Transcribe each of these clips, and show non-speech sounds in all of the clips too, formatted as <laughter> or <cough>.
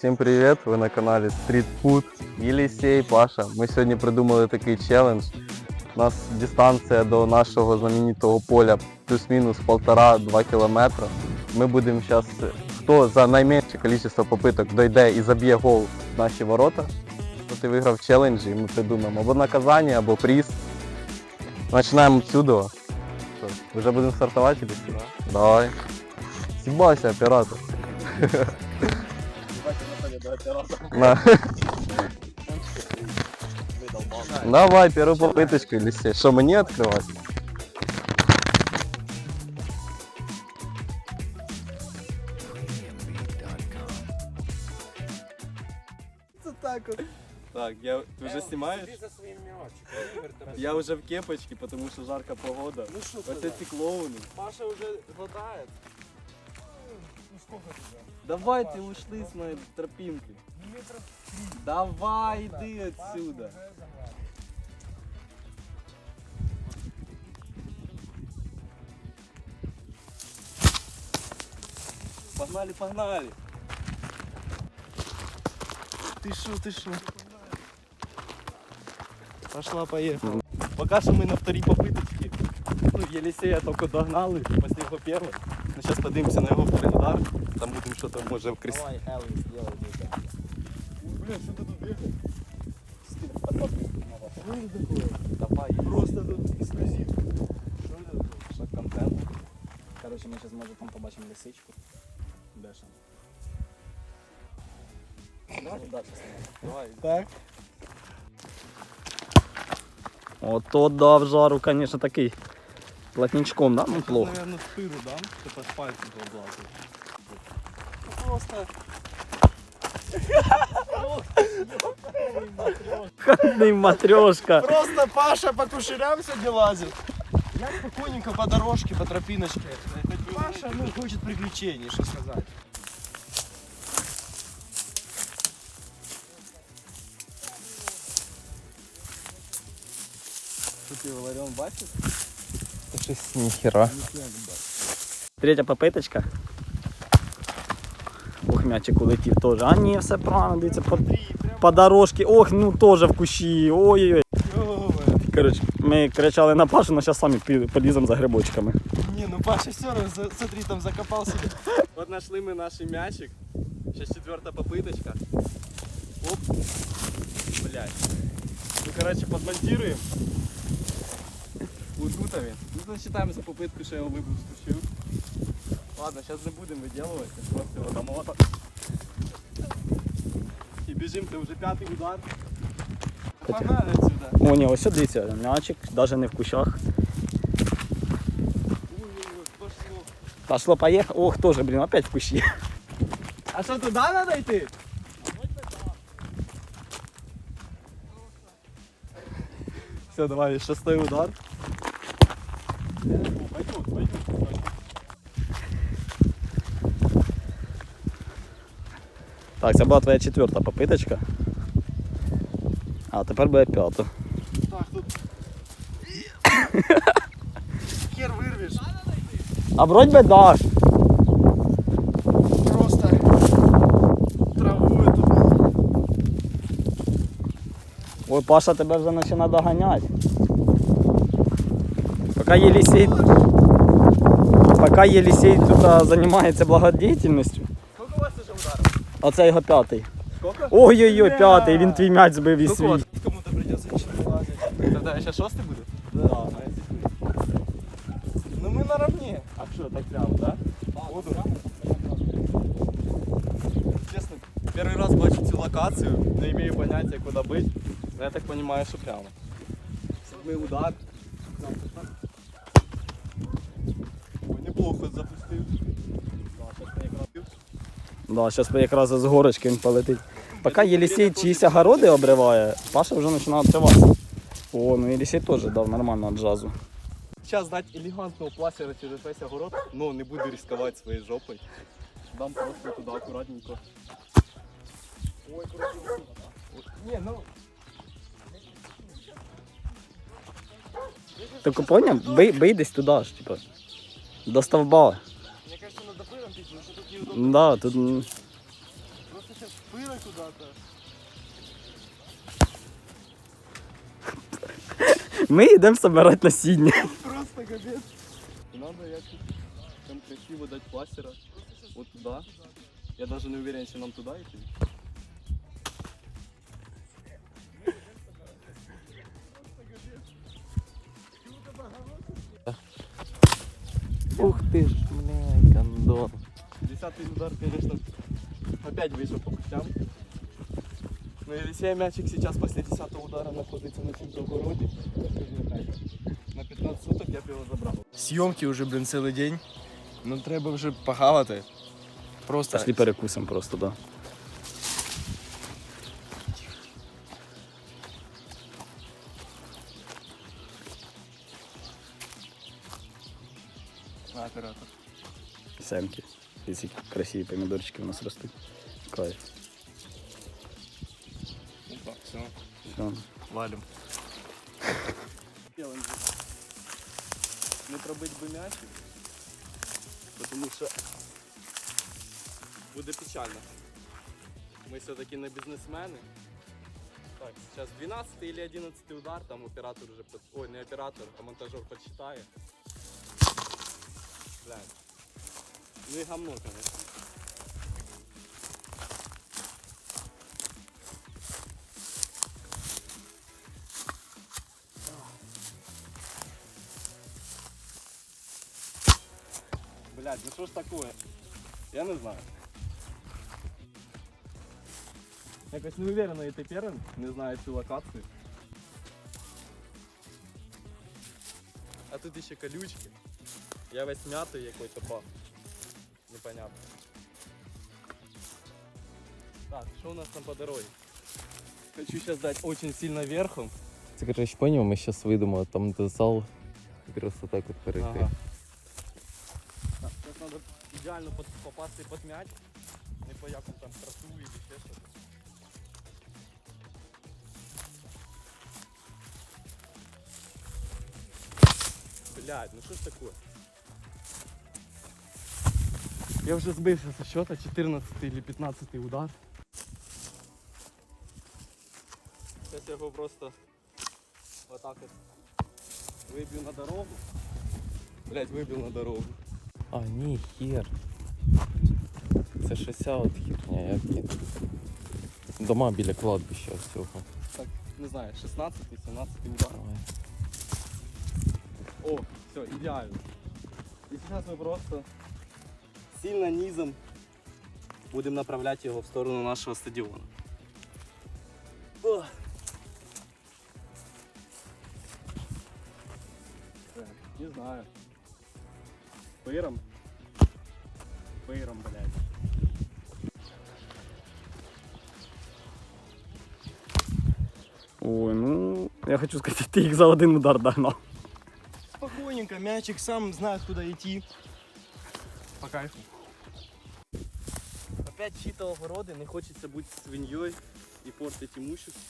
Всім привіт! Ви на каналі Street Food. Єлісей, Паша. Ми сьогодні придумали такий челендж. У нас дистанція до нашого знаменитого поля плюс-мінус 1,5-2 кілометра. Ми будемо зараз, хто за найменше кількість попиток дойде і заб'є гол в наші ворота, то ти виграв челендж і ми придумаємо або наказання, або приз. Починаємо. Що, Вже будемо стартувати? Давай. Сібайся, оператор. На. <laughs> Давай, первую попыточку, Елисей. Что, мне открывать? Так я ты уже снимаешь? Я уже в кепочке, потому что жаркая погода. Ну що Вот эти клоуны. Паша вже глотає. Сколько тебе? Давай ты ушли с моей тропинки. Давай, иди отсюда. Погнали, погнали. Ти що, ти що? Пошла, поїхала. Пока что мы на второй попыточке. Ну, Елисея только догнали, после его первой. Ну, сейчас поднимемся на его второй удар. Там будем что-то, может, крыс... Элвин, сделай Бля, что ты тут бегаешь? Давай, Просто тут ексклюзив. Що це тут? Що контент? Коротше, ми зараз може там побачимо лисичку. Бешено. Давайте далі Давай. Так. Ото дав жару, звісно, такий. Плотничком, да? Ну плохо. Наверное, спиру дам, щоб аж пальці облазив. Просто. Хатний матрешка. Просто Паша по кушерям сьогодні лазив. Я спокійненько по дорожке, по тропиночке. Паша, ну, хочет приключений, що сказати. Що ти говорив, бачиш? Щось ніхера. Третя попиточка. Ох, м'ячик улетів теж. А ні, все правильно, дивіться, по, по дорожці. Ох, ну теж в кущі. Ой-ой-ой. Коротше, ми кричали на Пашу, але зараз самі поліземо за грибочками. Не, ну Паша все равно, за- смотри, там закопался. От знайшли ми наш м'ячик. Сейчас четверта попыточка. Оп. Блять. Ну, короче, подмонтируем. Вот тут він. Ну, засчитаємо за попытку, що я його вибув спущу. Ладно, сейчас не будемо виділувати, просто його дамо. І біжим, це вже п'ятий удар. Погнали отсюда. О, ні, ось сюди дивіться, м'ячик, навіть не в кущах. Ой-ой-ой, пошло. Пошло, поїхало. Ох, теж, блін, опять в кущі. А що, туди треба йти? Все, давай, шестой удар. Так, це була твоя четверта попиточка. А тепер буде п'ята. Так, тут... <laughs> Хер вырвешь. А вроді би даш. Просто траву эту. Ой, Паша тебе вже починає доганяти. Поки Єлісей, поки Єлісей тут а, займається благодійністю, Сколько у вас уже ударов? а це його п'ятий. Сколько? Ой-ой-ой, п'ятий, він твій м'яч збив і Сколько у вас? свій. Кому-то придется еще вылазить. Тогда сейчас шостый будет? Да. Ну мы наравне. А что, так прямо, да? Буду. Честно, первый раз бачу цю локацію, не имею понятия, куда быть. Но я так понимаю, что прямо. Седьмой удар. Неплохо запустив. Да, зараз якраз з горочки він полетить. Поки Єлісей чиїсь огороди обриває, Паша вже починає відкриватися. О, ну Єлісей теж дав нормально джазу. Сейчас дать элегантного пластера через весь огород, но не буду рисковать своей жопой. Дам просто туда аккуратненько. Ой, красиво. Не, ну, Тільки поняв, бий, бий десь туди ж, типу. До стовба. Мне кажется, надо пыром пить, потому что тут неудобно. Да, тут Просто Пырой куда-то. Ми йдемо збирати насіння. <laughs> Просто капец. Надо якось там красиво дати пластира. Вот туда. Я даже не уверен, що нам туди йти. Ух ти ж, блядь, гандон. Десятый удар, конечно, опять вышел по путям. Но Елисей мячик сейчас после десятого удара находится на чьем-то огороде. На 15 суток я б його забрав. Съемки уже, блин, цілий день. Ну треба вже похавати. Просто. Пішли перекусимо просто, да. Красиві помідорчики у нас ростуть. Кайф. Опа, все. Все. Валим. Не пробити би м'ячик, тому що буде печально. Ми все-таки не бізнесмени. Так, зараз 12 или 11 удар, там оператор уже под... Ой, не оператор, а монтажер подсчитає. Блядь. Ну і гамно, конечно. Блядь, ну що ж такое? Я не знаю. Якось не уверенно йти первым, не знаю цю локацію. А тут ще колючки. Я весь м'ятий який-то пах. Непонятно. Так, що у нас там по дороге? Хочу сейчас дать очень сильно верхом. Це, коротше, поняв, ми зараз вийдемо там, де зал, просто так от перейти. Ага. Идеально попасти под мяч. Не по якому там красу или ще щось. Блядь, ну що ж такое? Я вже збився со счета 14 или 15 удар. Сейчас я його просто вот так вот виб'ю на дорогу. Блять, вибив на дорогу. А, ні, хер. Це ж ося от херня, як її. Дома біля кладбища цього. Так, не знаю, 16 17 удар. Давай. О, все, идеально. И сейчас мы просто сильно низом будем направлять его в сторону нашего стадиона. О. Так, Не знаю. Пыром. Пыром, блядь. Ой, ну, я хочу сказати, <laughs> ти їх за один удар догнав. Спокойненько, мячик сам знает, куда идти. По кайфу. Опять чьи-то огороды, не хочется быть свиньей и портить имущество.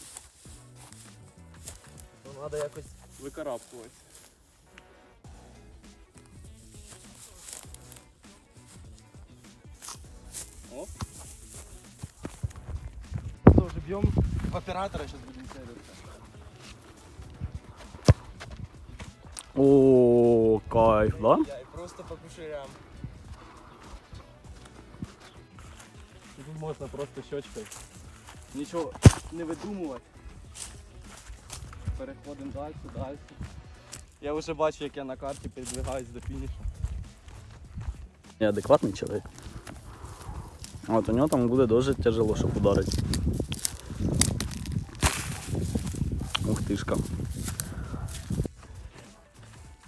То надо якось викарабкувати. Оператора, сейчас будем целиться. О, кайф, да? Я просто по кушерям. Тут можна просто щочкою. Нічого не видумувати. Переходимо далі, далі. Я вже бачу, як я на карті передвигаюсь до фінішу. Я адекватний чоловік. От у нього там буде дуже тяжело, щоб ударити. Тишка.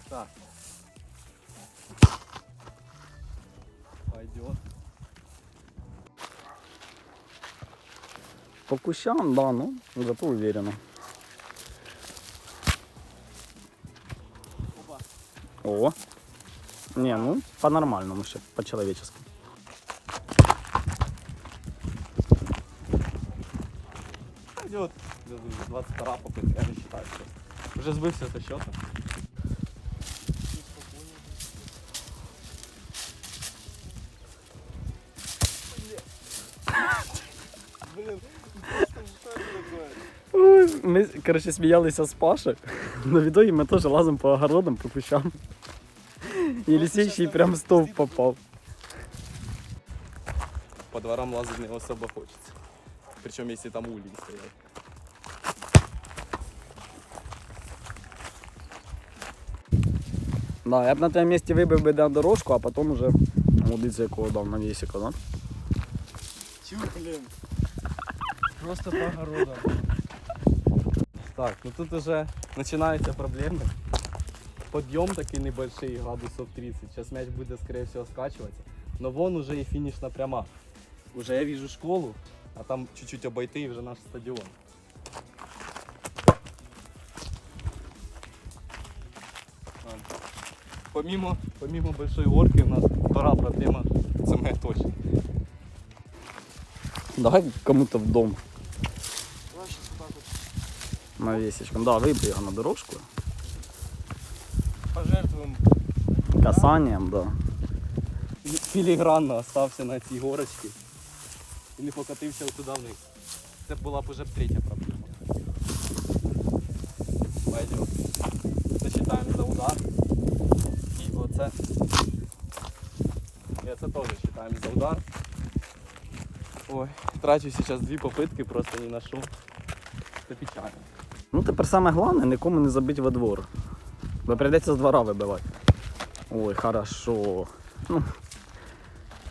Так. Пойдет. По кущам, да, ну, зато уверенно. Опа. О. Не, ну, по-нормальному ще, по-человечески. Пойдет. 22 попытка, я не считаю, что. Уже сбылся со счета. блин. Что что это такое? Ой, Ми, коротше, сміялися з Паші. На відео ми теж лазимо по огородам, по кущам. І Лісій ще й прям в стовп попав. По дворам лазать не особо хочется. Причем если там улей стоят. Да, я б на твоєму місці вибив би на дорожку, а потім уже молодиця якого дав на вісіку, да? Чё, блин? Просто по огородам. Так, ну тут уже начинаются проблемы. Подъем такой небольшой, градусов 30. Сейчас мяч будет, скорее всего, скачиваться. Но вон уже и финишна пряма. Уже я вижу школу, а там чуть-чуть обойти и уже наш стадион. Помимо, помимо большой горки у нас вторая проблема це моя точка. Давай кому-то в дом на вісічку. Да, вибий його на дорожку. пожертвуем. Касанням, да. філігранно остався на цій горочці і не покатився туди вниз. Це була б уже б третя проблема. Пойдем. Засчитаємо за удар. І оце. І це теж за удар. Ой, трачу зараз дві попитки, просто ні на що. Це печально. Ну тепер саме головне нікому не забити во двор. Бо прийдеться з двора вибивати. Ой, хорошо. Ну,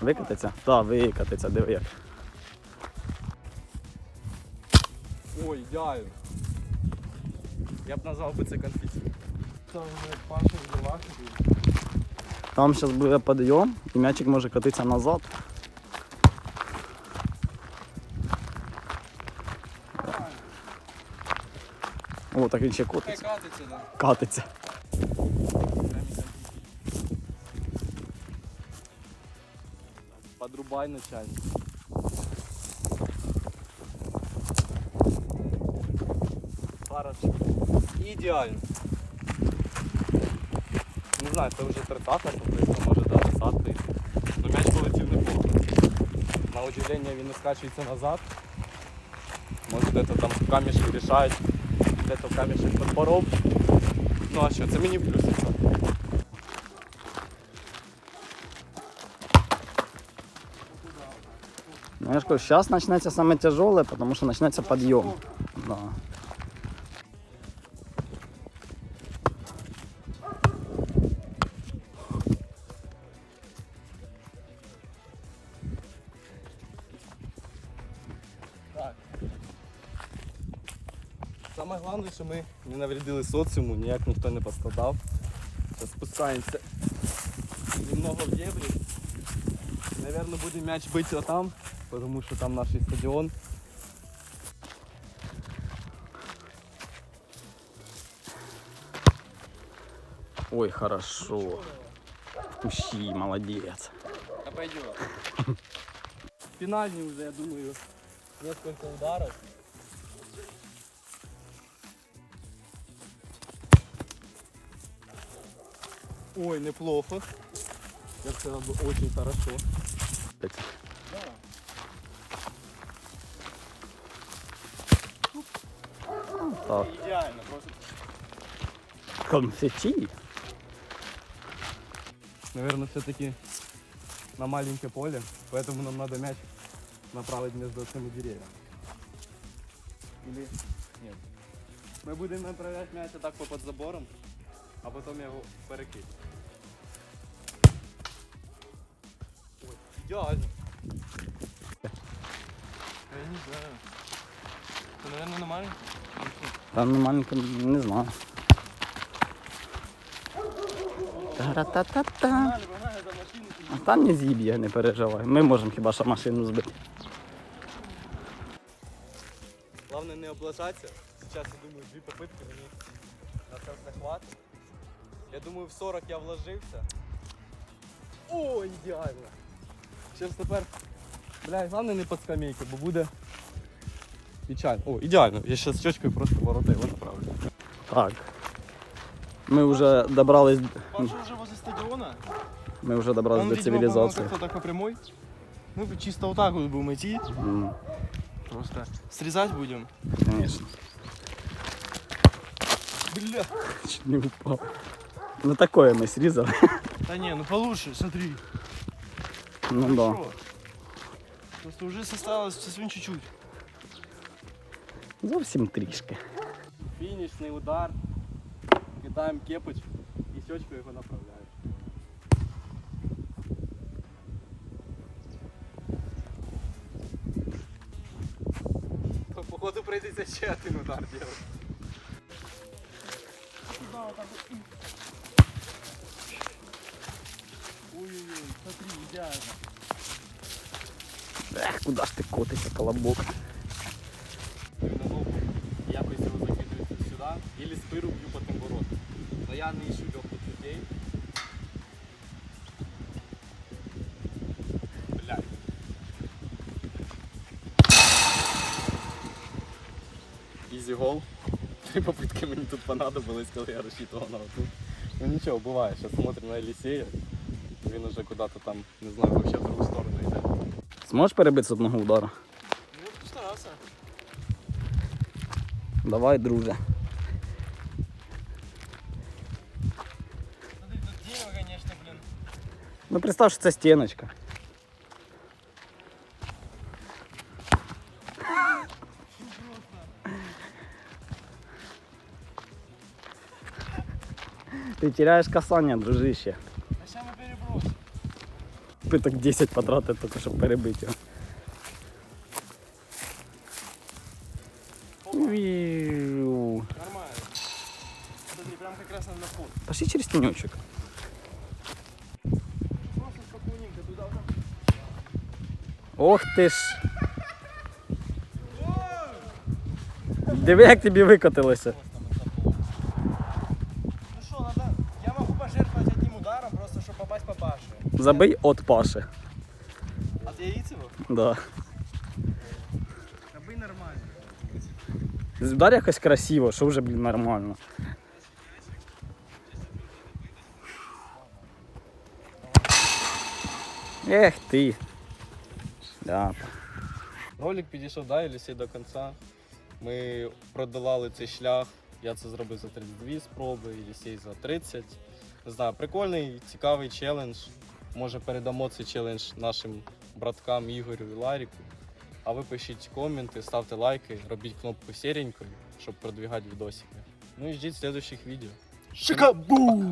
викатиться? Так, викатиться, диви як. Ой, ідеально. Я б назвав би це конфетти. Там уже Паша в делах. и- Там зараз буде підйом і м'ячик може катитися назад. О, так він ще котиться. катиться, да. Катиться. Подрубай начальник. Хорошо. Ідеально. Не знаю, це вже 30-та попитка, може до 20-ї. Ну м'яч полетів непогано. На удивлення він не скачується назад. Може де-то там камішки рішають, де-то камішек подпоров. Ну а що, це мені плюс. Ну, я ж кажу, зараз почнеться саме тяжеле, тому що почнеться підйом. Да. головне, що ми не навредили соціуму, ніяк ніхто не пострадав. Зараз спускаємося немного в дебрі. Наверно, буде м'яч бити отам, тому що там наш стадіон. Ой, хорошо. Ущи, молодець. А пойдем. Фінальні вже, я думаю, несколько ударов. Ой, неплохо. Я бы сказал, бы, очень хорошо. Так, Идеально, просто. конфетти. Наверное, все-таки на маленькое поле, поэтому нам надо мяч направить между этими деревьями. Или нет? Мы будем направлять мяч так по под забором, а потом я его Идеально. Я не знаю. Это, наверное, нормально. Та ну маленько не знаю. Та-ра-та-та-та. А там не з'їб'є, не переживай. Ми можемо хіба що машину збити. Главное не облажаться. Сейчас, я думаю, дві попытки мені на це все хватить. Я думаю, в 40 я вложився. О, ідеально. Зараз тепер, бля, головне не під скамейки, бо буде печально. О, ідеально. Я зараз щочкою просто ворота його направлю. Так. Ми вже добрались, Паша уже возле стадиона. ми вже добрались Он, до видимо, цивілізації. как-то так по прямой. Мы бы чисто вот так вот будем идти. М. просто. Срезать будем? Звісно. Бля. Чуть не упав. Ну такое ми срізали. Да не, ну получше, смотри. Ну да. Просто уже осталось совсем чуть-чуть. Зовсім трішки. Фінішний удар. Кидаємо кепоч і щочку його направляємо. Походу прийдеться ще один удар робити. Ой-ой-ой, смотри, идеально. Ех, куди ж ти котишся, колобок? якось його закидується сюди, і спиру б'ю по тим воротам. Но я не ищу легких людей. Блядь. Ізі гол. Три попитки мені тут понадобились, коли я розчитував на оту. Ну нічого, буває. Зараз смотрим на Елісея. Він уже куди-то там, не знаю, вообще в другу сторону йде. Зможеш перебити з одного удару? Ну, постарался. Давай, друже. Смотри, тут дерево, конечно, блин. Ну представ, що це стіночка. Ти теряєш касання, дружище. Питок 10 потратив тільки, щоб перебити його. Віу. Нормально. Смотри, прям как раз на вход. Пошли через тіньочок. Просто спокойненько туда. вот. Ох ти ж. Диви, як тобі викотилося. Забий от Паши. От Яицева? Да. Кабы нормально. Удар якось красиво, що вже, блін, нормально. Ех ти. Да. Ролик підійшов да, Єлісей до кінця. Ми продолали цей шлях. Я це зробив за 32 спроби, Єлісей за 30. Не знаю, прикольний, цікавий челендж. Може передамо цей челендж нашим браткам Ігорю і Ларіку. А ви пишіть коменти, ставте лайки, робіть кнопку серенькою, щоб продвігати відосики. Ну і ждіть слідуючих відео. Шикабу!